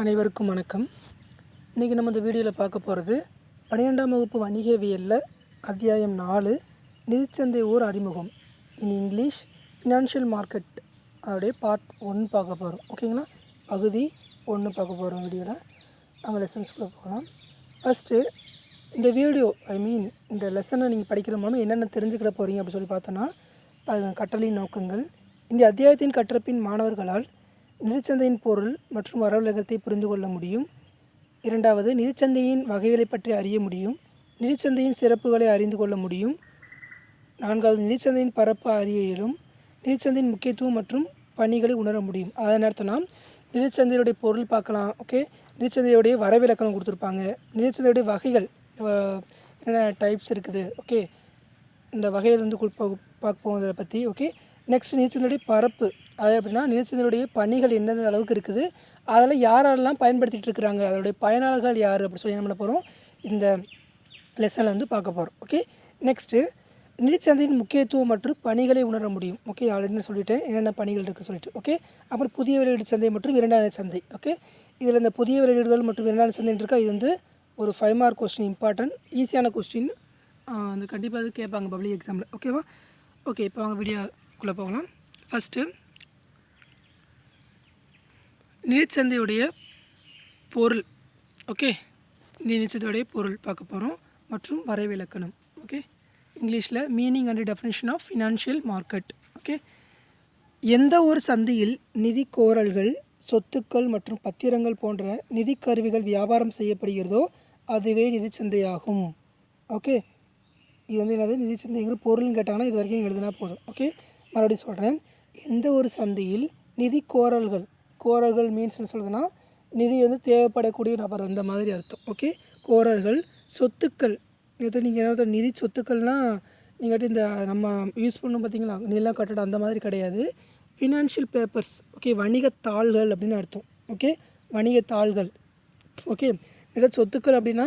அனைவருக்கும் வணக்கம். இன்றைக்கி நம்ம இந்த வீடியோவில் பார்க்க போகிறது பன்னிரெண்டாம் வகுப்பு வணிகவியலில் அத்தியாயம் நாலு நிதிச்சந்தை ஓர் அறிமுகம். இன் இங்கிலீஷ் ஃபினான்ஷியல் மார்க்கெட் அதோடைய பார்ட் ஒன் பார்க்க போகிறோம் ஓகேங்களா பகுதி ஒன்று பார்க்க போகிறோம் வீடியோவில் நம்ம லெசன்ஸ்குள்ளே போகலாம். ஃபஸ்ட்டு இந்த வீடியோ ஐ மீன் இந்த லெசனை நீங்கள் படிக்கிற மூலம் என்னென்ன தெரிஞ்சுக்கிட போகிறீங்க அப்படின்னு சொல்லி பார்த்தோன்னா கட்டளையின் நோக்கங்கள். இந்த அத்தியாயத்தின் கற்றப்பின் மாணவர்களால் நிதிச்சந்தையின் பொருள் மற்றும் வரவுலகத்தை புரிந்து கொள்ள முடியும். இரண்டாவது நிதிச்சந்தையின் வகைகளை பற்றி அறிய முடியும். நிதிச்சந்தையின் சிறப்புகளை அறிந்து கொள்ள முடியும். நான்காவது நிதிச்சந்தையின் பரப்பு அறிய இயலும். நிதிச்சந்தையின் முக்கியத்துவம் மற்றும் பணிகளை உணர முடியும். அதன் அர்த்தம்னா நிதிச்சந்தையுடைய பொருள் பார்க்கலாம் ஓகே நிதிச்சந்தையுடைய வரவிலக்கணம் கொடுத்துருப்பாங்க. நிதிச்சந்தையுடைய வகைகள் என்னென்ன டைப்ஸ் இருக்குது ஓகே இந்த வகையில் வந்து கு- பா- பார்க்க பற்றி ஓகே நெக்ஸ்ட் நீச்சலுடைய பரப்பு அது எப்படின்னா நீச்சலுடைய பணிகள் எந்தெந்த அளவுக்கு இருக்குது அதெல்லாம் யாரெல்லாம் பயன்படுத்திகிட்டு இருக்கிறாங்க அதோடைய பயனாளர்கள் யார் அப்படி சொல்லி என்ன பண்ண போகிறோம் இந்த லெசனில் வந்து பார்க்க போகிறோம் ஓகே நெக்ஸ்ட்டு நீச்சந்தையின் முக்கியத்துவம் மற்றும் பணிகளை உணர முடியும் ஓகே ஆல்ரெடி நான் சொல்லிட்டேன் என்னென்ன பணிகள் இருக்குது சொல்லிட்டு ஓகே அப்புறம் புதிய வெளியீடு சந்தை மற்றும் இரண்டாம் சந்தை ஓகே இதில் இந்த புதிய வெளியீடுகள் மற்றும் இரண்டாம் சந்தைன்னு இருக்கா இது வந்து ஒரு ஃபைவ் மார்க் கொஸ்டின் இம்பார்ட்டன்ட் ஈஸியான கொஸ்டின் அது கண்டிப்பாக அது கேட்பாங்க பப்ளிக் எக்ஸாமில் ஓகேவா ஓகே இப்போ வாங்க வீடியோக்குள்ளே போகலாம். ஃபஸ்ட்டு நிதிச்சந்தையுடைய பொருள். ஓகே இந்த நிதிச்சந்தையுடைய பொருள் பார்க்க போகிறோம் மற்றும் வரைவிலக்கணம். ஓகே இங்கிலீஷில் meaning and definition of financial market okay எந்த ஒரு சந்தையில் நிதி கோரல்கள் சொத்துக்கள் மற்றும் பத்திரங்கள் போன்ற நிதி கருவிகள் வியாபாரம் செய்யப்படுகிறதோ அதுவே நிதிச்சந்தையாகும். ஓகே இது வந்து என்னது? நிதிச்சந்தைங்கிற பொருள்னு கேட்டாங்கன்னா இது வரைக்கும் எழுதினா போதும். ஓகே மறுபடியும் சொல்கிறேன் எந்த ஒரு சந்தையில் நிதி கோரல்கள் கோரல்கள் மீன்ஸ் என்ன சொல்கிறதுனா நிதி வந்து தேவைப்படக்கூடிய நபர் அந்த மாதிரி அர்த்தம். ஓகே கோரர்கள் சொத்துக்கள். இது நீங்கள் என்ன நிதி சொத்துக்கள்னால் நீங்கள் இந்த நம்ம யூஸ் பண்ணோம் பார்த்தீங்களா நிலம் கட்டடம் அந்த மாதிரி கிடையாது. ஃபினான்ஷியல் பேப்பர்ஸ் ஓகே வணிகத்தாள்கள் அப்படின்னு அர்த்தம். ஓகே வணிகத்தாள்கள் ஓகே எதாவது சொத்துக்கள் அப்படின்னா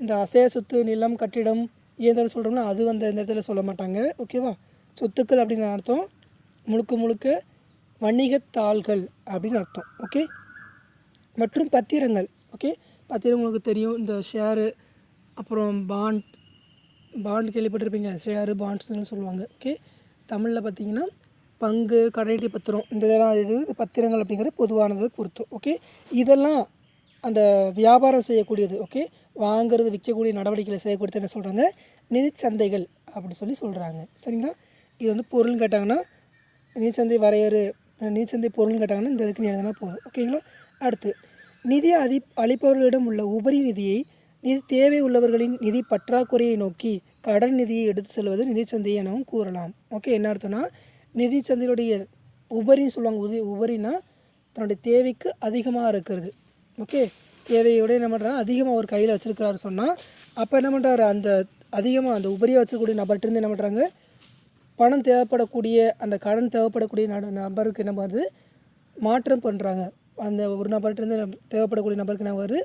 இந்த அசைய சொத்து நிலம் கட்டிடம் இயந்திரம் சொல்கிறோம்னா அது வந்து இந்த இடத்துல சொல்ல மாட்டாங்க. ஓகேவா சொத்துக்கள் அப்படின்னு அர்த்தம் முழுக்க முழுக்க வணிகத்தாள்கள் அப்படின்னு அர்த்தம். ஓகே மற்றும் பத்திரங்கள். ஓகே பத்திரம் உங்களுக்கு தெரியும். இந்த ஷேரு அப்புறம் பாண்ட் பாண்ட் கேள்விப்பட்டிருப்பீங்க. ஷேரு பாண்ட்ஸ்னு சொல்லுவாங்க. ஓகே தமிழில் பார்த்தீங்கன்னா பங்கு கடனீட்டு பத்திரம் இந்த இதெல்லாம் இது பத்திரங்கள் அப்படிங்கிறது பொதுவானது கொடுத்தோம் ஓகே இதெல்லாம் அந்த வியாபாரம் செய்யக்கூடியது ஓகே வாங்குறது விற்கக்கூடிய நடவடிக்கைகளை செய்யக்கூடியது என்ன சொல்கிறாங்க நிதிச்சந்தைகள் அப்படி சொல்லி சொல்கிறாங்க சரிங்களா? இது வந்து பொருள்னு கேட்டாங்கன்னா நிதிச்சந்தை வரையறு நிதிச்சந்தை பொருள்னு கேட்டாங்கன்னா இந்த இதுக்கு எழுதினா போதும் ஓகேங்களா அடுத்து நிதி அதி அளிப்பவர்களிடம் உள்ள உபரி நிதியை நிதி தேவை உள்ளவர்களின் நிதி பற்றாக்குறையை நோக்கி கடன் நிதியை எடுத்து செல்வது நிதிச்சந்தை எனவும் கூறலாம் ஓகே என்ன அர்த்தம்னா நிதிச்சந்தையுடைய உபரின்னு சொல்லுவாங்க உதவி உபரினா தன்னுடைய தேவைக்கு அதிகமாக இருக்கிறது. ஓகே? தேவையோட என்ன பண்ணுறாரு அதிகமாக அவர் கையில் வச்சுருக்கிறாரு சொன்னால் அப்போ என்ன பண்ணுறாரு அந்த அதிகமாக அந்த உபரியை வச்சக்கூடிய நபர்கிட்ட என்ன பண்ணுறாங்க பணம் தேவைப்படக்கூடிய அந்த கடன் தேவைப்படக்கூடிய ந நபருக்கு என்ன பண்ணுறது மாற்றம் பண்ணுறாங்க அந்த ஒரு நபர்கிட்ட தேவைப்படக்கூடிய நபருக்கு என்ன வருது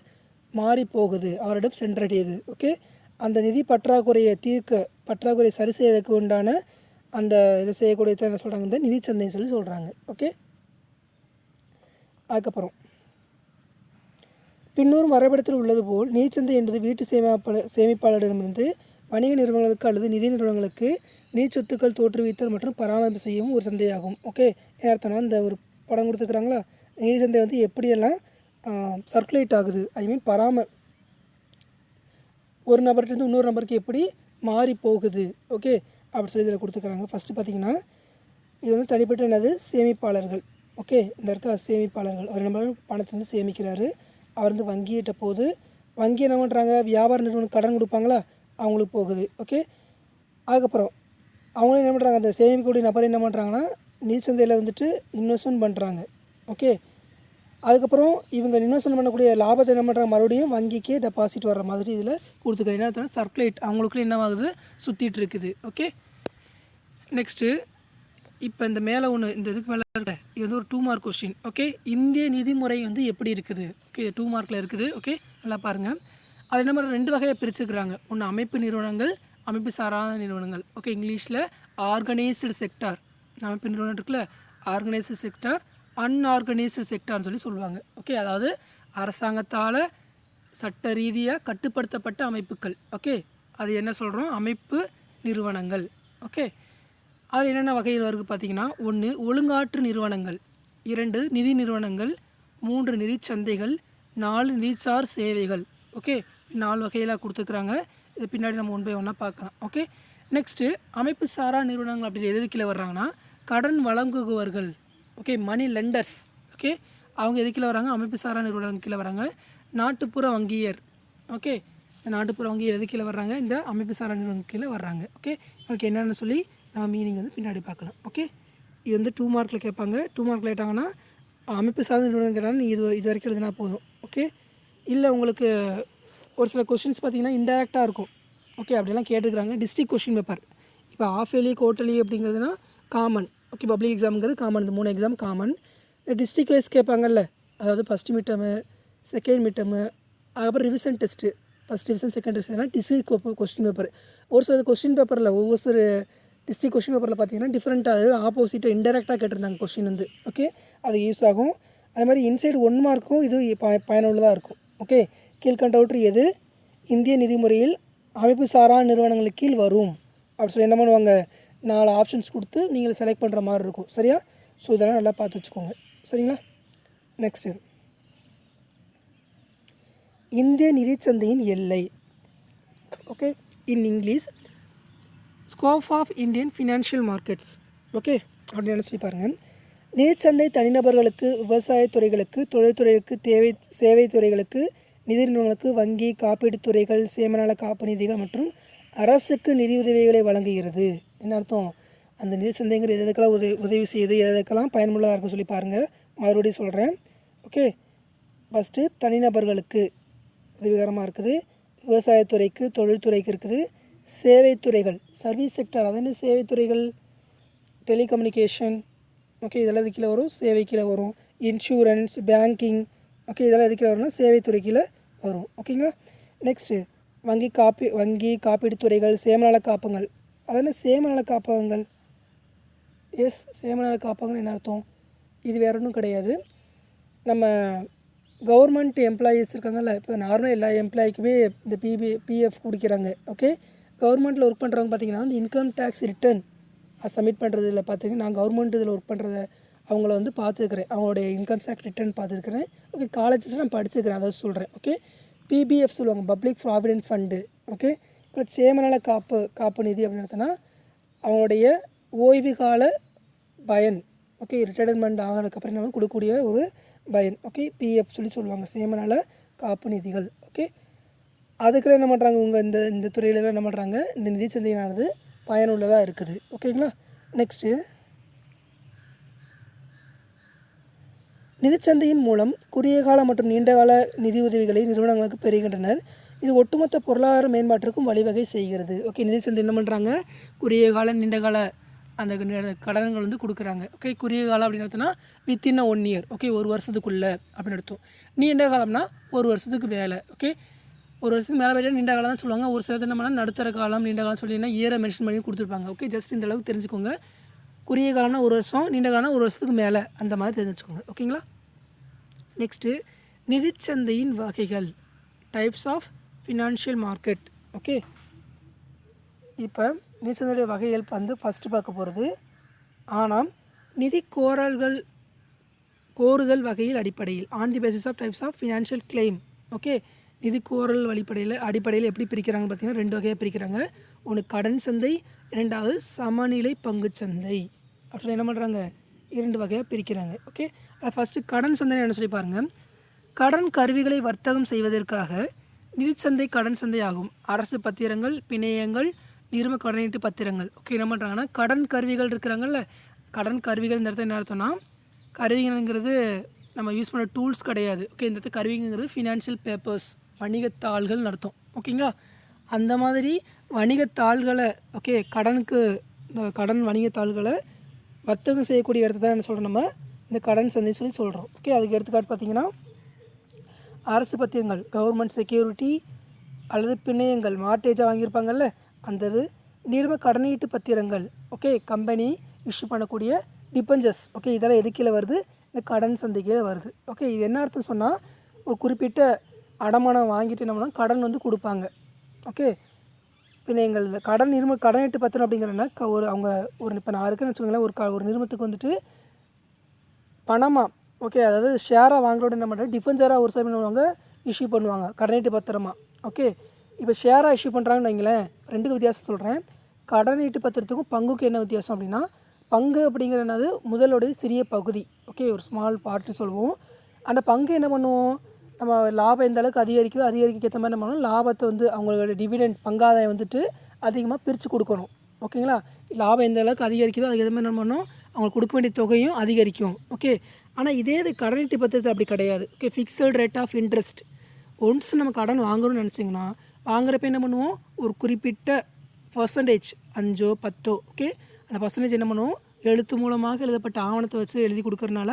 மாறி போகுது. அவரிடம் சென்றடையுது. ஓகே? அந்த நிதி பற்றாக்குறையை தீர்க்க பற்றாக்குறையை சரி செய்யறதுக்கு உண்டான அந்த இதை செய்யக்கூடிய என்ன சொல்கிறாங்க இந்த நிதிச்சந்தைன்னு சொல்லி சொல்கிறாங்க ஓகே? அதுக்கப்புறம். பின்னரும் வரைபடத்தில் உள்ளது போல் நீச்சந்தை என்பது வீட்டு சேமிப்பாளர் சேமிப்பாளரிடமிருந்து வணிக நிறுவனங்களுக்கு அல்லது நிதி நிறுவனங்களுக்கு நீச்சொத்துக்கள் தோற்றுவித்தல் மற்றும் பராமரிப்பு செய்யவும் ஒரு சந்தையாகும். ஓகே என்ன அர்த்தம்னா இந்த ஒரு படம் கொடுத்துருக்குறாங்களா? நீச்சந்தை சந்தை வந்து எப்படியெல்லாம் சர்க்குலேட் ஆகுது? ஐ மீன் பராம ஒரு நபர்கிட்ட இன்னொரு நபருக்கு எப்படி மாறி போகுது? ஓகே அப்படி சொல்லி இதில் கொடுத்துக்கிறாங்க ஃபஸ்ட்டு பார்த்தீங்கன்னா இது வந்து தனிப்பட்ட என்னது? சேமிப்பாளர்கள். ஓகே இந்த இருக்க சேமிப்பாளர்கள். அவர் நம்ம பணத்தை வந்து சேமிக்கிறாரு. அவர் வந்து வங்கியிட்ட போகுது வங்கி என்ன பண்ணுறாங்க வியாபார நிறுவனம் கடன் கொடுப்பாங்களா? அவங்களுக்கு போகுது. ஓகே அதுக்கப்புறம் அவங்களும் என்ன பண்ணுறாங்க அந்த சேமிக்கக்கூடிய நபர் என்ன பண்ணுறாங்கன்னா நீச்சந்தையில் சந்தையில் வந்துட்டு இன்வெஸ்ட்மெண்ட் பண்ணுறாங்க ஓகே அதுக்கப்புறம் இவங்க இன்வெஸ்ட்மெண்ட் பண்ணக்கூடிய லாபத்தை என்ன பண்ணுறாங்க மறுபடியும் வங்கிக்கு டெபாசிட் வர்ற மாதிரி இதில் கொடுத்துக்கிறேன் என்ன சர்க்குலேட் அவங்களுக்குள்ள என்ன ஆகுது சுற்றிட்டு இருக்குது. ஓகே நெக்ஸ்ட்டு இப்போ இந்த மேலே ஒன்று இந்த இதுக்கு மேலே இருக்க இது வந்து ஒரு டூ மார்க் கொஸ்டின் ஓகே இந்திய நிதிமுறை வந்து எப்படி இருக்குது? ஓகே டூ மார்க்கில் இருக்குது ஓகே நல்லா பாருங்கள் அது என்ன ரெண்டு வகையாக பிரிச்சுக்கிறாங்க. ஒன்று அமைப்பு நிறுவனங்கள் அமைப்பு சாராத நிறுவனங்கள் ஓகே இங்கிலீஷில் ஆர்கனைஸ்டு செக்டார் அமைப்பு நிறுவனம் இருக்குல்ல ஆர்கனைஸ்டு செக்டார் அன்ஆர்கனைஸ்டு செக்டார்னு சொல்லி சொல்லுவாங்க ஓகே அதாவது அரசாங்கத்தால் சட்ட ரீதியாக கட்டுப்படுத்தப்பட்ட அமைப்புகள் ஓகே அது என்ன சொல்கிறோம் அமைப்பு நிறுவனங்கள் ஓகே அதில் என்னென்ன வகையில் வருது பார்த்தீங்கன்னா ஒன்று ஒழுங்காற்று நிறுவனங்கள். இரண்டு நிதி நிறுவனங்கள். மூன்று நிதி சந்தைகள். நாலு நிதிசார் சேவைகள். ஓகே? நாலு வகையில் கொடுத்துருக்குறாங்க. இது பின்னாடி நம்ம ஒன் பை ஒன்னாக பார்க்கலாம். ஓகே? நெக்ஸ்ட்டு அமைப்பு சாரா நிறுவனங்கள் அப்படி எது கீழே வர்றாங்கன்னா கடன் வழங்குபவர்கள். ஓகே? Money lenders okay? அவங்க எது கீழே வராங்க அமைப்பு சாரா நிறுவனங்கள் கீழே வராங்க நாட்டுப்புற வங்கியர். ஓகே? நாட்டுப்புற வங்கி எது கீழே வர்றாங்க? இந்த அமைப்பு சாரா நிறுவனம் கீழே வர்றாங்க. ஓகே ஓகே என்னென்னு சொல்லி நம்ம மீனிங் வந்து பின்னாடி பார்க்கலாம். ஓகே இது வந்து டூ மார்க்கில் கேட்பாங்க. டூ மார்க்கில் கேட்டாங்கன்னா அமைப்பு சார்ந்த நிறுவனம் கேட்டாங்கன்னா நீங்கள் இது இது வரைக்கும் எழுதினா போதும். ஓகே இல்லை உங்களுக்கு ஒரு சில கொஷின்ஸ் பார்த்தீங்கன்னா இன்டெரக்டாக இருக்கும். ஓகே அப்படிலாம் கேட்டுருக்காங்க டிஸ்ட்ரிக் கொஷின் பேப்பர் இப்போ ஆஃப் இயர்லி குவார்ட்டர்லி அப்படிங்கிறதுனா காமன் ஓகே பப்ளிக் எக்ஸாமுங்கிறது காமன் இந்த மூணு எக்ஸாம் காமன் டிஸ்ட்ரிக் வைஸ் கேட்பாங்கல்ல. அதாவது ஃபஸ்ட் மிட்டமு செகண்ட் மிட்டமு அதுக்கப்புறம் revision test first division second revision district question paper ஒரு சில கொஸ்டின் பேப்பரில் ஒவ்வொரு சில டிஸ்ட்ரிக் கொஸ்டின் பேப்பரில் பார்த்தீங்கன்னா டிஃப்ரெண்ட்டாக ஆப்போசிட்டாக இன்டெரக்டாக கேட்டிருந்தாங்க கொஸ்டின் வந்து. ஓகே அது யூஸ் ஆகும். அது மாதிரி இன்சைடு ஒன் மார்க்கும் இது ப பயனுள்ளதாக இருக்கும். ஓகே கீழ்கண்டவற்று எது? இந்திய நிதிமுறையில் அமைப்பு சாரா நிறுவனங்களுக்கு கீழ் வரும். அப்படி சொல்லி என்ன பண்ணுவாங்க? நாலு ஆப்ஷன்ஸ் கொடுத்து நீங்கள் செலக்ட் பண்ணுற மாதிரி இருக்கும். சரியா? ஸோ இதெல்லாம் நல்லா பார்த்து வச்சுக்கோங்க. சரிங்களா? நெக்ஸ்ட் இந்திய நிதிச்சந்தையின் எல்லை. Okay in English scope of Indian financial markets okay அப்படின்னு நினச்சி பாருங்கள் நிதிச்சந்தை தனிநபர்களுக்கு விவசாயத் துறைகளுக்கு தொழில்துறைகளுக்கு தேவை சேவை துறைகளுக்கு நிதி நிறுவனங்களுக்கு வங்கி காப்பீடு துறைகள் சேமநல காப்பு நிதிகள் மற்றும் அரசுக்கு நிதியுதவிகளை வழங்குகிறது. என்ன அர்த்தம்? அந்த நிதி சந்தைங்கிற எதுக்கெல்லாம் உதவி உதவி செய்யுது எதுக்கெல்லாம் பயனுள்ளதாக இருக்கும் சொல்லி பாருங்கள் மறுபடியும் சொல்கிறேன் ஓகே ஃபஸ்ட்டு தனிநபர்களுக்கு. உதவிகரமாக இருக்குது. விவசாயத்துறைக்கு தொழில்துறைக்கு இருக்குது. சேவைத்துறைகள் சர்வீஸ் செக்டர் அது என்ன சேவைத்துறைகள் டெலிகம்யூனிகேஷன் ஓகே இதெல்லாம் இது கீழே வரும்? சேவை கீழே வரும். இன்சூரன்ஸ் பேங்கிங் ஓகே இதெல்லாம் எது கீழே வரும்னா சேவைத்துறை கீழே வரும். ஓகேங்களா நெக்ஸ்ட்டு வங்கி காப்பி வங்கி காப்பீடு துறைகள் சேமநல காப்பங்கள் அது என்ன சேமநல காப்பகங்கள்? எஸ் சேமநல காப்பகங்கள் என்ன அர்த்தம்? இது வேற ஒன்றும் கிடையாது. நம்ம கவர்மெண்ட் எம்ப்ளாயீஸ் இருக்காங்கல்ல இப்போ நார்மலாக எல்லா எம்ப்ளாய்க்குமே இந்த பிபி பிஎஃப் குடிக்கிறாங்க ஓகே கவர்மெண்ட்டில் ஒர்க் பண்ணுறவங்க பார்த்தீங்கன்னா இந்த இன்கம் டேக்ஸ் ரிட்டர்ன் சப்மிட் பண்ணுறதுல பார்த்தீங்கன்னா நான் கவர்மெண்ட் இதில் ஒர்க் பண்ணுறத அவங்கள வந்து பார்த்துருக்குறேன். அவங்களுடைய இன்கம் டேக்ஸ் ரிட்டர்ன் பார்த்துருக்குறேன். ஓகே காலேஜஸ் நான் படிச்சுக்கிறேன் அதாவது சொல்கிறேன் ஓகே பிபிஎஃப் சொல்லுவாங்க பப்ளிக் ப்ராவிடென்ட் ஃபண்டு ஓகே இப்போ சேமநல காப்பு காப்பு நிதி அப்படின்னு எடுத்தோன்னா அவங்களுடைய ஓய்வு கால பயன் ஓகே ரிட்டையர்மெண்ட் ஆகிறதுக்கப்புறம் நம்ம கொடுக்கக்கூடிய ஒரு பயன் ஓகே பிஎஃப் சொல்லி சொல்லுவாங்க சேமநல காப்பு நிதிகள் ஓகே அதுக்கெல்லாம் என்ன பண்ணுறாங்க உங்கள் இந்த இந்த துறையிலலாம் என்ன பண்ணுறாங்க இந்த நிதி சந்தையானது பயனுள்ளதாக இருக்குது ஓகேங்களா நெக்ஸ்ட்டு நிதிச்சந்தையின் மூலம் குறுகிய கால மற்றும் நீண்டகால நிதி உதவிகளை நிறுவனங்களுக்கு பெறுகின்றனர். இது ஒட்டுமொத்த பொருளாதார மேம்பாட்டிற்கும் வழிவகை செய்கிறது ஓகே நிதிச்சந்தை என்ன பண்ணுறாங்க குறுகிய கால நீண்டகால அந்த கடன்கள் வந்து கொடுக்குறாங்க. ஓகே குறுகிய காலம் அப்படின்னு அர்த்தம்னா வித்தின் ஒன் இயர் ஓகே ஒரு வருஷத்துக்குள்ளே அப்படின்னு எடுத்தோம். நீண்ட காலம்னா ஒரு வருஷத்துக்கு மேலே. ஓகே ஒரு வருஷத்துக்கு மேலே வேலை நீண்ட காலம் தான் சொல்லுவாங்க. ஒரு சில என்ன பண்ணால் நடுத்தர காலம் நீண்ட காலம் சொல்லிங்கன்னா இயரை மென்ஷன் பண்ணி கொடுத்துருப்பாங்க. ஓகே ஜஸ்ட் இந்த அளவுக்கு தெரிஞ்சுக்கோங்க. குறுகிய காலம்னா ஒரு வருஷம் நீண்ட காலம்னா ஒரு வருஷத்துக்கு மேலே. அந்த மாதிரி தெரிஞ்சுக்கோங்க. ஓகேங்களா நெக்ஸ்ட்டு நிதிச்சந்தையின் வகைகள். Types of financial market okay இப்போ நீச்சலுடைய வகைகள் வந்து ஃபஸ்ட்டு பார்க்க போகிறது ஆனால் நிதி கோரல்கள் கோருதல் வகையில் அடிப்படையில் on the basis of types of financial claim okay நிதி கோரல் வழிப்படையில் அடிப்படையில் எப்படி பிரிக்கிறாங்கன்னு பார்த்தீங்கன்னா ரெண்டு வகையாக பிரிக்கிறாங்க. ஒன்று கடன் சந்தை இரண்டாவது சமநிலை பங்கு சந்தை. அப்படின்னு என்ன பண்ணுறாங்க இரண்டு வகையாக பிரிக்கிறாங்க ஓகே ஃபஸ்ட்டு கடன் சந்தை என்ன சொல்லி பாருங்கள் கடன் கருவிகளை வர்த்தகம் செய்வதற்காக நிதிச்சந்தை கடன் சந்தை ஆகும். அரசு பத்திரங்கள் பிணையங்கள் நிரும கடனீட்டு பத்திரங்கள். ஓகே என்ன பண்ணுறாங்கன்னா கடன் கருவிகள் இருக்கிறாங்கல்ல கடன் கருவிகள் இந்த இடத்துல என்ன அர்த்தம்னா கருவிகள்ங்கிறது நம்ம யூஸ் பண்ண டூல்ஸ் கிடையாது. ஓகே இந்த இடத்துல கருவிங்கிறது ஃபினான்ஷியல் பேப்பர்ஸ் வணிகத்தாள்கள் நடத்தும் ஓகேங்களா அந்த மாதிரி வணிகத்தாள்களை ஓகே கடனுக்கு இந்த கடன் வணிகத்தாள்களை வர்த்தகம் செய்யக்கூடிய இடத்த தான் என்ன சொல்கிறோம் நம்ம? இந்த கடன் சந்தை சொல்லி சொல்கிறோம் ஓகே அதுக்கு எடுத்துக்காட்டு பார்த்தீங்கன்னா அரசு பத்திரங்கள் கவர்மெண்ட் செக்யூரிட்டி அல்லது பிணையங்கள் மார்டேஜாக வாங்கியிருப்பாங்கல்ல அந்த இது கடனீட்டு பத்திரங்கள் ஓகே கம்பெனி இஷ்யூ பண்ணக்கூடிய டிபஞ்சர்ஸ் ஓகே இதெல்லாம் எது கீழே வருது? இந்த கடன் சந்தை கீழே வருது. ஓகே இது என்ன அர்த்தம் சொன்னால் ஒரு குறிப்பிட்ட அடமானம் வாங்கிட்டு என்ன கடன் வந்து கொடுப்பாங்க. ஓகே இப்போ எங்கள் கடன் நிறுவ கடனீட்டு பத்திரம் அப்படிங்கிறன்னா ஒரு அவங்க ஒரு இப்போ நான் இருக்குன்னு வச்சுக்கோங்களேன் ஒரு க ஒரு நிறுவனத்துக்கு வந்துட்டு பணமாக ஓகே அதாவது ஷேராக வாங்குறோட என்ன பண்ணுறாங்க டிஃபென்சராக ஒரு சமயம் பண்ணுவாங்க? இஷ்யூ பண்ணுவாங்க கடனீட்டு பத்திரமா ஓகே இப்போ ஷேராக இஷ்யூ பண்ணுறாங்கன்னு வைங்களேன் ரெண்டுக்கு வித்தியாசம் சொல்கிறேன். கடனீட்டு பத்திரத்துக்கும் பங்குக்கு என்ன வித்தியாசம் அப்படின்னா பங்கு அப்படிங்கிற என்னது? முதலுடைய சிறிய பகுதி. ஓகே ஒரு ஸ்மால் பார்ட்டு சொல்லுவோம். அந்த பங்கு என்ன பண்ணுவோம்? நம்ம லாபம் எந்த அளவுக்கு அதிகரிக்குதோ அதிகரிக்க ஏற்ற மாதிரி என்ன பண்ணணும் லாபத்தை வந்து அவங்களோட டிவிடெண்ட் பங்காதாயம் வந்துட்டு அதிகமாக பிரித்து கொடுக்கணும். ஓகேங்களா? லாபம் எந்த அளவுக்கு அதிகரிக்குதோ அதுக்கு ஏற்ற மாதிரி என்ன பண்ணணும் அவங்களுக்கு கொடுக்க வேண்டிய தொகையும் அதிகரிக்கும். ஓகே? ஆனால் இதே இது கடனீட்டு பத்திரத்தில் அப்படி கிடையாது. Okay fixed rate of interest once நம்ம கடன் வாங்கணும்னு நினச்சிங்கன்னா வாங்குறப்ப என்ன பண்ணுவோம்? ஒரு குறிப்பிட்ட பர்சன்டேஜ் அஞ்சோ பத்தோ ஓகே அந்த பர்சன்டேஜ் என்ன பண்ணுவோம்? எழுத்து மூலமாக எழுதப்பட்ட ஆவணத்தை வச்சு எழுதி கொடுக்கறனால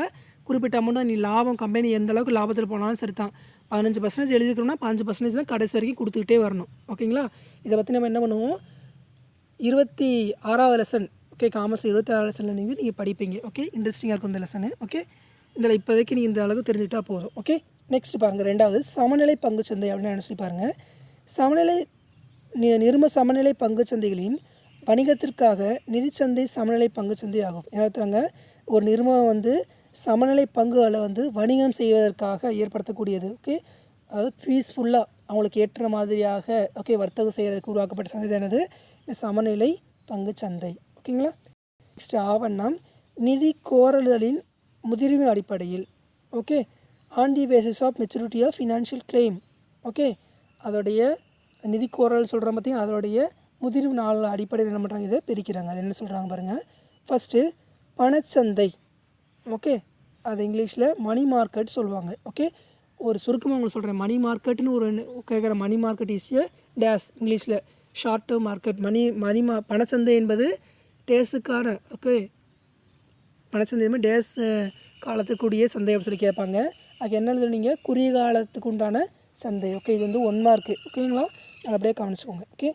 குறிப்பிட்ட அமௌண்ட் தான். நீ லாபம் கம்பெனி எந்த அளவுக்கு லாபத்தில் போனாலும் சரி தான் பதினஞ்சு பர்சன்டேஜ் எழுதிக்கிறோம்னா பதினஞ்சு பர்சன்டேஜ் தான் கடைசி வரைக்கும் கொடுத்துக்கிட்டே வரணும். ஓகேங்களா இதை பற்றி நம்ம என்ன பண்ணுவோம்? இருபத்தி ஆறாவது லெசன் ஓகே காமர்ஸ் இருபத்தி ஆறாவது லெசனில் நீங்கள் நீங்கள் படிப்பீங்க ஓகே இன்ட்ரெஸ்டிங்காக இருக்கும் இந்த லெசனு ஓகே இதில் இப்போதைக்கு நீங்கள் இந்த அளவுக்கு தெரிஞ்சுக்கிட்டால் போதும் ஓகே நெக்ஸ்ட் பாருங்கள் ரெண்டாவது சமநிலை பங்கு சந்தை அப்படின்னு நினச்சி பாருங்கள் சமநிலை நி- நிரும சமநிலை பங்குச் சந்தைகளின் வணிகத்திற்காக நிதிச்சந்தை சமநிலை பங்குச் சந்தை ஆகும். என்ன ஒரு நிறுவனம் வந்து சமநிலை பங்குகளை வந்து வணிகம் செய்வதற்காக ஏற்படுத்தக்கூடியது. ஓகே? அதாவது பீஸ்ஃபுல்லாக அவங்களுக்கு ஏற்ற மாதிரியாக ஓகே வர்த்தகம் செய்கிறதுக்கு உருவாக்கப்பட்ட சந்தை எனது சமநிலை பங்குச் சந்தை. ஓகேங்களா? நெக்ஸ்ட் ஆவணம் நிதி கோரல்களின் முதிர்வு அடிப்படையில். Okay? On the basis of maturity of financial claim okay? அதோடைய நிதி கோரல் சொல்கிறோம் பார்த்தீங்கன்னா அதோடைய முதிர்வு நாள் அடிப்படையில் என்ன பண்ணுறாங்க இதை பிரிக்கிறாங்க. அது என்ன சொல்கிறாங்க பாருங்கள் ஃபஸ்ட்டு பணச்சந்தை. ஓகே அது இங்கிலீஷில் மணி மார்க்கெட் சொல்லுவாங்க. ஓகே ஒரு சுருக்கமாக உங்களுக்கு சொல்கிறேன் மணி மார்க்கெட்னு ஒரு கேட்குற மணி மார்க்கெட் இஸ் டேஸ் இங்கிலீஷில் short term market money money ma பணச்சந்தை என்பது டேஸுக்கான ஓகே பணச்சந்தை மாதிரி டேஸ் காலத்துக்குரிய சந்தை அப்படின்னு சொல்லி கேட்பாங்க. அதுக்கு என்ன எழுதுனீங்க குறுகிய காலத்துக்கு உண்டான சந்தை. ஓகே இது வந்து ஒன் மார்க்கு ஓகேங்களா அதை அப்படியே கவனிச்சுக்கோங்க. ஓகே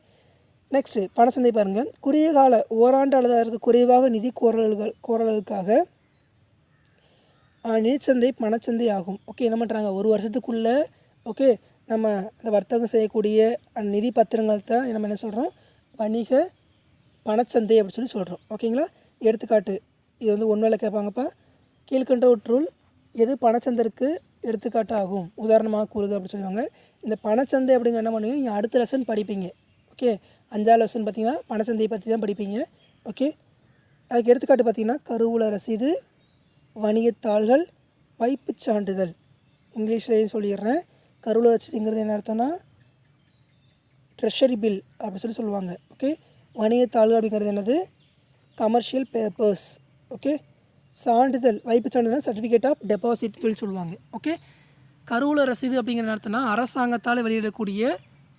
நெக்ஸ்ட்டு பணச்சந்தை பாருங்கள் குறுகிய கால ஓராண்டு அல்லது அதற்கு குறைவாக நிதி கோரல்கள் கோரல்களுக்காக நிதிச்சந்தை பணச்சந்தை ஆகும். ஓகே என்ன பண்ணுறாங்க ஒரு வருஷத்துக்குள்ளே ஓகே நம்ம இந்த வர்த்தகம் செய்யக்கூடிய நிதி பத்திரங்கள் தான் நம்ம என்ன சொல்கிறோம் வணிக பணச்சந்தை அப்படின்னு சொல்லி சொல்கிறோம் ஓகேங்களா எடுத்துக்காட்டு. இது வந்து ஒன்றுவேளை கேட்பாங்கப்பா. கீழ்கண்டவற்றுள் எது பணச்சந்தருக்கு எடுத்துக்காட்டாகும். உதாரணமாக கூறுக அப்படின்னு சொல்லுவாங்க. இந்த பணச்சந்தை அப்படிங்கிற என்ன பண்ணுவீங்க? நீங்கள் அடுத்த லெசன் படிப்பீங்க. ஓகே அஞ்சாவது லெசன் பார்த்தீங்கன்னா பணச்சந்தையை பற்றி தான் படிப்பீங்க. ஓகே அதுக்கு எடுத்துக்காட்டு பார்த்தீங்கன்னா கருவூல ரசீது வணிகத்தாள்கள் வைப்புச் சான்றிதழ். இங்கிலீஷ்லேயும் சொல்லிடுறேன். கருவூல ரசீதுங்கிறது என்ன அர்த்தம்னா ட்ரெஷரி பில் அப்படின்னு சொல்லி சொல்லுவாங்க. ஓகே வணிகத்தாள் அப்படிங்கிறது என்னது? கமர்ஷியல் பேப்பர்ஸ் ஓகே சான்றிதழ் வைப்பு சான்றிதழ் சர்டிஃபிகேட் ஆஃப் டெபாசிட் சொல்லி சொல்லுவாங்க. ஓகே கருவூல ரசீது அப்படிங்கிற அர்த்தம்னா அரசாங்கத்தால் வெளியிடக்கூடிய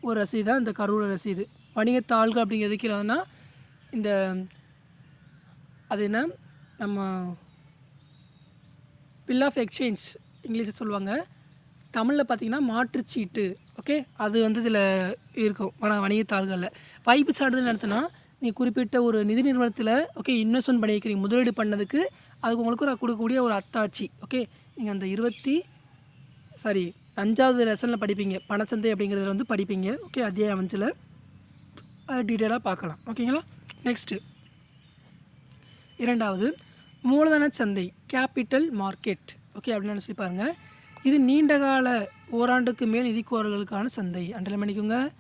ஒரு ரசீது தான் இந்த கருவூல ரசீது. வணிகத்தாள்கள் அப்படிங்கிறது கீழேனா இந்த அது என்ன? நம்ம பில் ஆஃப் எக்ஸ்சேஞ்ச் இங்கிலீஷில் சொல்லுவாங்க. தமிழில் பார்த்திங்கன்னா மாற்றுச்சீட்டு. ஓகே அது வந்து இதில் இருக்கும் ஆனால் வணிகத்தாள்களில். வைப்பு சான்றிதழ் நடத்தினா நீ குறிப்பிட்ட ஒரு நிதி நிறுவனத்தில் ஓகே இன்வெஸ்ட்மெண்ட் பண்ணியிருக்கிறீங்க முதலீடு பண்ணதுக்கு அதுக்கு உங்களுக்கு நான் கொடுக்கக்கூடிய ஒரு அத்தாட்சி ஓகே நீங்கள் அந்த இருபத்தி சாரி அஞ்சாவது லெசனில் படிப்பீங்க. பணச்சந்தை அப்படிங்கிறதுல வந்து படிப்பீங்க ஓகே அத்தியாயம் அமைச்சில் அதை டீட்டெயிலாக பார்க்கலாம் ஓகேங்களா நெக்ஸ்ட்டு இரண்டாவது மூலதன சந்தை கேபிட்டல் மார்க்கெட் ஓகே அப்படின்னு சொல்லி பாருங்கள் இது நீண்ட கால ஓராண்டுக்கு மேல் நிதிக்கோரல்களுக்கான சந்தை. அண்டில் பண்ணிக்கோங்க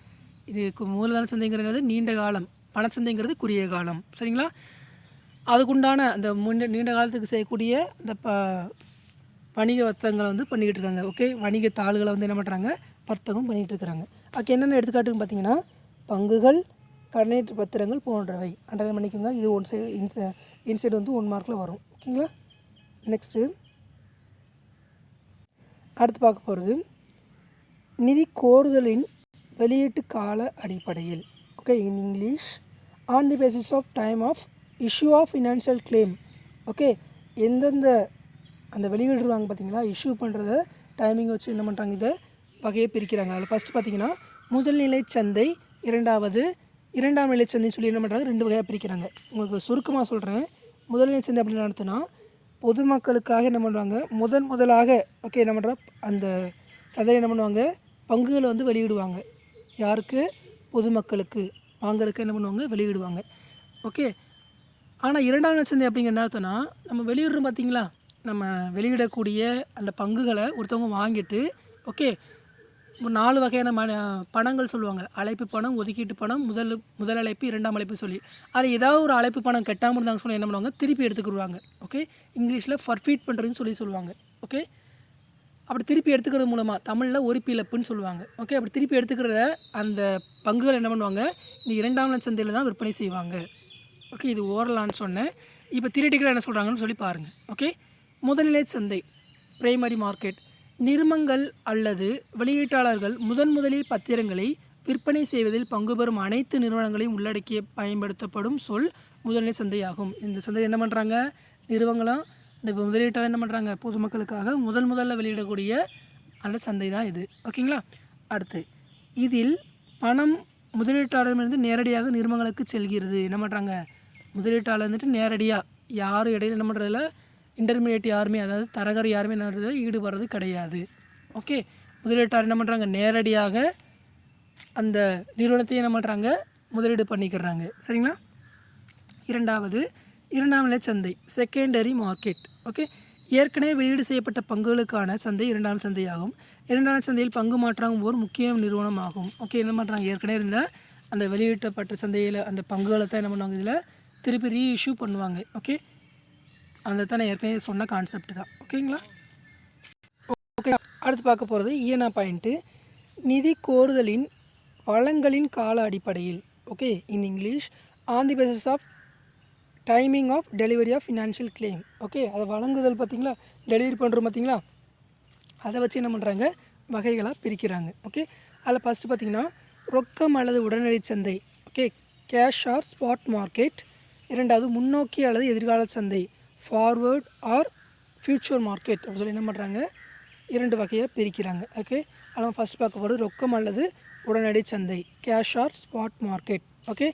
இது மூலதன சந்தைங்கிறது நீண்ட காலம் பணச்சந்தைங்கிறது குறுகிய காலம் சரிங்களா? அதுக்குண்டான அந்த முன்ன நீண்ட காலத்துக்கு செய்யக்கூடிய இந்த ப வணிக வர்த்தகங்களை வந்து பண்ணிக்கிட்டு இருக்காங்க. ஓகே வணிக தாள்களை வந்து என்ன பண்ணுறாங்க வர்த்தகம் பண்ணிகிட்டு இருக்கிறாங்க அதுக்கு என்னென்ன எடுத்துக்காட்டுன்னு பார்த்தீங்கன்னா பங்குகள் கடனீட்டு பத்திரங்கள் போன்றவை. அண்டர் பண்ணிக்கோங்க. இது ஒன் சைடு இன்சை இன்சைடு வந்து ஒன் மார்க்கில் வரும். ஓகேங்களா நெக்ஸ்ட்டு அடுத்து பார்க்க போகிறது நிதி கோருதலின் வெளியீட்டு கால அடிப்படையில். Okay in English on the basis of time of issue of financial claim okay எந்தெந்த அந்த வெளியிடுறாங்க பார்த்தீங்களா? இஷ்யூ பண்ணுறத டைமிங் வச்சு என்ன பண்ணுறாங்க இதை வகையை பிரிக்கிறாங்க. அதில் ஃபஸ்ட்டு பார்த்தீங்கன்னா முதல்நிலை சந்தை இரண்டாவது இரண்டாம் நிலை சந்தைன்னு சொல்லி என்ன பண்ணுறாங்க ரெண்டு வகையாக பிரிக்கிறாங்க. உங்களுக்கு சுருக்கமாக சொல்கிறேன் முதல்நிலை சந்தை அப்படின்னு நடத்தினா பொதுமக்களுக்காக என்ன பண்ணுவாங்க முதன் முதலாக ஓகே என்ன பண்ணுறாங்க அந்த சந்தையை என்ன பண்ணுவாங்க? பங்குகளை வந்து வெளியிடுவாங்க. யாருக்கு? பொதுமக்களுக்கு. வாங்குறதுக்கு என்ன பண்ணுவாங்க? வெளியிடுவாங்க. ஓகே ஆனால் இரண்டாம் நாள் சந்தை அப்படிங்கிற என்ன அர்த்தம்னா நம்ம வெளியிடுறோம் பார்த்தீங்களா நம்ம வெளியிடக்கூடிய அந்த பங்குகளை ஒருத்தவங்க வாங்கிட்டு ஓகே ஒரு நாலு வகையான ம பணங்கள் சொல்லுவாங்க. அழைப்பு பணம் ஒதுக்கீட்டு பணம் முதல் முதல் அழைப்பு இரண்டாம் அழைப்பு சொல்லி. அது ஏதாவது ஒரு அழைப்பு பணம் கட்டாமல் இருந்தாங்க சொல்லி என்ன பண்ணுவாங்க? திருப்பி எடுத்துக்கிடுவாங்க. ஓகே? இங்கிலீஷில் ஃபர்ஃபீட் பண்ணுறதுன்னு சொல்லி சொல்லுவாங்க. ஓகே? அப்படி திருப்பி எடுத்துக்கிறது மூலமாக தமிழில் ஒரு பிளப்புன்னு சொல்லுவாங்க. ஓகே? அப்படி திருப்பி எடுத்துக்கிறத அந்த பங்குகள் என்ன பண்ணுவாங்க? இந்த இரண்டாம் சந்தையில் தான் விற்பனை செய்வாங்க. ஓகே இது ஓரலான்னு சொன்னேன். இப்போ திரிட்டிக்கலாக என்ன சொல்கிறாங்கன்னு சொல்லி பாருங்கள் ஓகே? முதல்நிலை சந்தை பிரைமரி மார்க்கெட் நிறுமங்கள் அல்லது வெளியீட்டாளர்கள் முதன் முதலில் பத்திரங்களை விற்பனை செய்வதில் பங்கு பெறும் அனைத்து நிறுவனங்களையும் உள்ளடக்கிய பயன்படுத்தப்படும் சொல் முதல்நிலை சந்தையாகும். இந்த சந்தை என்ன பண்ணுறாங்க நிறுவனங்களும் இந்த முதலீட்டாளர் என்ன பண்ணுறாங்க பொதுமக்களுக்காக முதல் முதல்ல வெளியிடக்கூடிய அந்த சந்தை தான் இது. ஓகேங்களா? அடுத்து இதில் பணம் முதலீட்டாளரிடமிருந்து நேரடியாக நிறுவனங்களுக்கு செல்கிறது. என்ன பண்ணுறாங்க முதலீட்டாளர் வந்துட்டு நேரடியாக யாரும் இடையில என்ன பண்ணுறதில்ல இன்டர்மீடியட் யாருமே அதாவது தரகர் யாருமே என்ன பண்ணுறது ஈடுபடுறது கிடையாது. ஓகே முதலீட்டாளர் என்ன பண்ணுறாங்க நேரடியாக அந்த நிறுவனத்தையும் என்ன பண்ணுறாங்க முதலீடு பண்ணிக்கிறாங்க. சரிங்களா? இரண்டாவது இரண்டாம் நிலை சந்தை செகண்டரி மார்க்கெட் ஓகே ஏற்கனவே வெளியீடு செய்யப்பட்ட பங்குகளுக்கான சந்தை இரண்டாம் சந்தையாகும். இரண்டாம் சந்தையில் பங்கு மாற்றம் ஒரு முக்கிய நிறுவனம் ஆகும் ஓகே என்ன பண்ணுறாங்க ஏற்கனவே இருந்த அந்த வெளியிட்டப்பட்ட சந்தையில் அந்த பங்குகளை தான் என்ன பண்ணுவாங்க இதில்? திருப்பி ரீஇஷ்யூ பண்ணுவாங்க ஓகே அந்த தான் நான் ஏற்கனவே சொன்ன கான்செப்ட் தான் ஓகேங்களா ஓகே அடுத்து பார்க்க போகிறது இஎனா பாயிண்ட்டு நிதி கோருதலின் வளங்களின் கால அடிப்படையில் okay in English on the basis of timing of delivery of financial claim okay அதை வழங்குதல் பார்த்தீங்களா? டெலிவரி பண்ணுறோம் பார்த்தீங்களா? அதை வச்சு என்ன பண்ணுறாங்க வகைகளாக பிரிக்கிறாங்க ஓகே அதில் ஃபஸ்ட்டு பார்த்தீங்கன்னா ரொக்கம் அல்லது உடனடி சந்தை okay cash or spot market இரண்டாவது முன்னோக்கி அல்லது எதிர்கால சந்தை ஃபார்வர்ட் ஆர் ஃப்யூச்சர் மார்க்கெட் அப்படின்னு சொல்லி என்ன பண்ணுறாங்க இரண்டு வகையாக பிரிக்கிறாங்க. ஓகே அதெல்லாம் ஃபஸ்ட் பார்க்க போகிறது ரொக்கம் அல்லது உடனடி சந்தை cash or spot market okay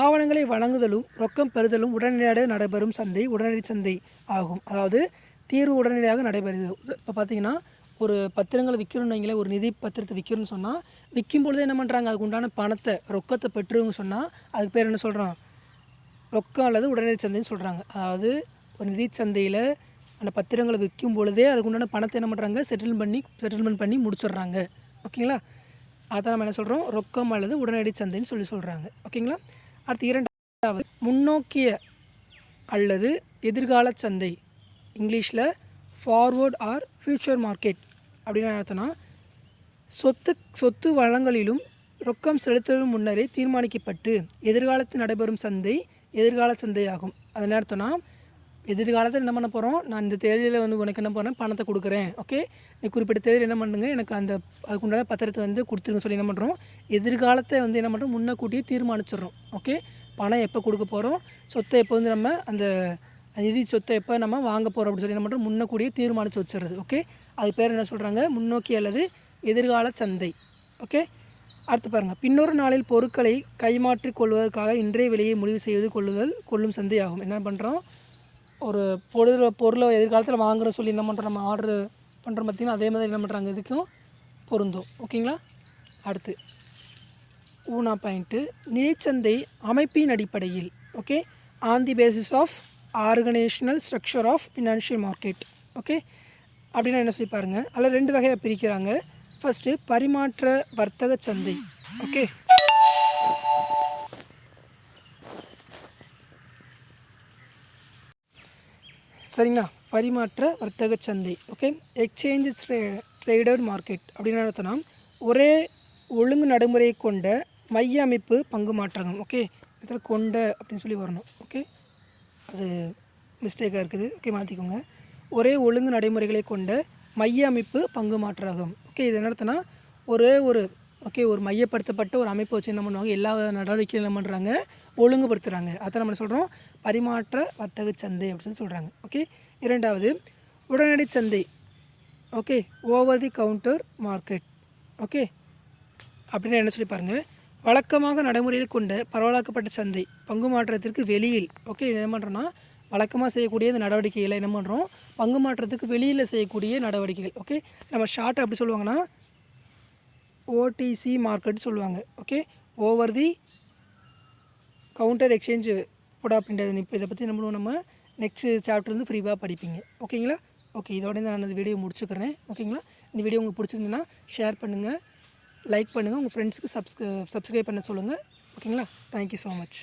ஆவணங்களை வழங்குதலும் ரொக்கம் பெறுதலும் உடனடியாக நடைபெறும் சந்தை உடனடி சந்தை ஆகும். அதாவது தீர்வு உடனடியாக நடைபெறுது இப்போ பார்த்தீங்கன்னா ஒரு பத்திரங்களை விற்கணும்னு வைங்களேன் ஒரு நிதி பத்திரத்தை விற்கணும்னு சொன்னால் விற்கும் பொழுது என்ன பண்ணுறாங்க அதுக்கு உண்டான பணத்தை ரொக்கத்தை பெற்றுன்னு சொன்னால் அதுக்கு பேர் என்ன சொல்கிறான் ரொக்கம் அல்லது உடனடி சந்தைன்னு சொல்கிறாங்க அதாவது ஒரு நிதி சந்தையில் அந்த பத்திரங்களை விற்கும் பொழுதே அதுக்கு உண்டான பணத்தை என்ன பண்ணுறாங்க செட்டில் பண்ணி செட்டில்மெண்ட் பண்ணி முடிச்சிடுறாங்க. ஓகேங்களா? அதான் நம்ம என்ன சொல்கிறோம் ரொக்கம் அல்லது உடனடி சந்தைன்னு சொல்லி சொல்கிறாங்க ஓகேங்களா? அடுத்து இரண்டாவது முன்னோக்கிய அல்லது எதிர்கால சந்தை. இங்கிலீஷில் ஃபார்வர்ட் ஆர் ஃப்யூச்சர் மார்க்கெட் அப்படின்னு என்ன அர்த்தம்னா சொத்து சொத்து வளங்களிலும் ரொக்கம் செலுத்துவதற்கு முன்னரே தீர்மானிக்கப்பட்டு எதிர்காலத்தில் நடைபெறும் சந்தை எதிர்கால சந்தையாகும். அது என்ன அர்த்தம்னா எதிர்காலத்தில் என்ன பண்ண போகிறோம் நான் இந்த தேதியில் வந்து உனக்கு என்ன பண்ணுறேன் பணத்தை கொடுக்குறேன். ஓகே நீ குறிப்பிட்ட தேதியில் என்ன பண்ணுங்க? எனக்கு அந்த அதுக்குண்டான பத்திரத்தை வந்து கொடுத்துருங்க சொல்லி என்ன பண்ணுறோம் எதிர்காலத்தை வந்து என்ன பண்ணுறோம் முன்னக்கூட்டியே தீர்மானிச்சிடுறோம். ஓகே பணம் எப்போ கொடுக்க போகிறோம் சொத்தை எப்போ வந்து நம்ம அந்த நிதி சொத்தை எப்போ நம்ம வாங்க போகிறோம் அப்படின்னு சொல்லி என்ன பண்ணுறோம் முன்னக்கூடியே தீர்மானித்து வச்சிடுறது. ஓகே அது பேர் என்ன சொல்கிறாங்க முன்னோக்கி அல்லது எதிர்கால சந்தை. ஓகே அடுத்து பாருங்கள் பின்னொரு நாளில் பொருட்களை கைமாற்றி கொள்வதற்காக இன்றைய விலையை முடிவு செய்வது கொள்ளுதல் கொள்ளும் சந்தை ஆகும் என்ன பண்ணுறோம் ஒரு பொருள் பொருளை எதிர்காலத்தில் வாங்குற சொல்லி என்ன பண்ணுறோம் நம்ம ஆர்டர் பண்ணுறோம் பார்த்தீங்கன்னா அதே மாதிரி என்ன பண்ணுறாங்க இதுக்கும் பொருந்தும். ஓகேங்களா அடுத்து ஊனா பாயிண்ட்டு நிதிச்சந்தை அமைப்பின் அடிப்படையில் okay on the basis of organisational structure of financial market okay அப்படின்னா என்ன சொல்லி பாருங்கள் அதில் ரெண்டு வகையாக பிரிக்கிறாங்க. ஃபஸ்ட்டு பரிமாற்ற வர்த்தக சந்தை. ஓகே சரிங்களா? பரிமாற்ற வர்த்தக சந்தை. ஓகே எக்ஸ்சேஞ்ச் ட்ரேடட் மார்க்கெட் அப்படின்னு நடத்தினா ஒரே ஒழுங்கு நடைமுறையை கொண்ட மைய அமைப்பு பங்கு மாற்றகம். ஓகே இதில் கொண்ட அப்படின்னு சொல்லி வரணும். ஓகே அது மிஸ்டேக்காக இருக்குது. ஓகே மாற்றிக்கோங்க ஒரே ஒழுங்கு நடைமுறைகளை கொண்ட மைய அமைப்பு பங்கு மாற்றாகும். ஓகே இது என்ன ஒரே ஒரு ஓகே ஒரு மையப்படுத்தப்பட்ட ஒரு அமைப்பை வச்சு என்ன பண்ணுவாங்க? எல்லா நடவடிக்கையும் என்ன பண்ணுறாங்க ஒழுங்குபடுத்துகிறாங்க அதை நம்ம சொல்கிறோம் பரிமாற்ற வர்த்தக சந்தை அப்படின்னு சொல்கிறாங்க ஓகே இரண்டாவது உடனடி சந்தை. Okay over the counter market okay அப்படின்னு என்ன சொல்லி பாருங்கள் வழக்கமாக நடைமுறையில் கொண்ட பரவலாக்கப்பட்ட சந்தை பங்கு மாற்றத்திற்கு வெளியில். ஓகே இது என்ன பண்ணுறோன்னா வழக்கமாக செய்யக்கூடிய இந்த நடவடிக்கைகளை என்ன பண்ணுறோம் பங்கு மாற்றத்துக்கு வெளியில் செய்யக்கூடிய நடவடிக்கைகள் ஓகே நம்ம ஷார்ட்டாக அப்படி சொல்லுவாங்கன்னா ஓடிசி மார்க்கெட் சொல்லுவாங்க okay over the counter exchange put அப்படின்றது இப்போ இதை பற்றி என்ன பண்ணுவோம் நம்ம? நெக்ஸ்ட் சாப்டர் வந்து ஃப்ரீவாக படிப்பீங்க ஓகேங்களா ஓகே இதோட நான் இந்த வீடியோ முடிச்சுக்கிறேன் ஓகேங்களா இந்த வீடியோ உங்களுக்கு பிடிச்சிருந்துன்னா ஷேர் பண்ணுங்கள் லைக் பண்ணுங்கள் உங்கள் ஃப்ரெண்ட்ஸுக்கு சப்ஸ்க் சப்ஸ்கிரைப் பண்ண சொல்லுங்கள் ஓகேங்களா தேங்க்யூ ஸோ மச்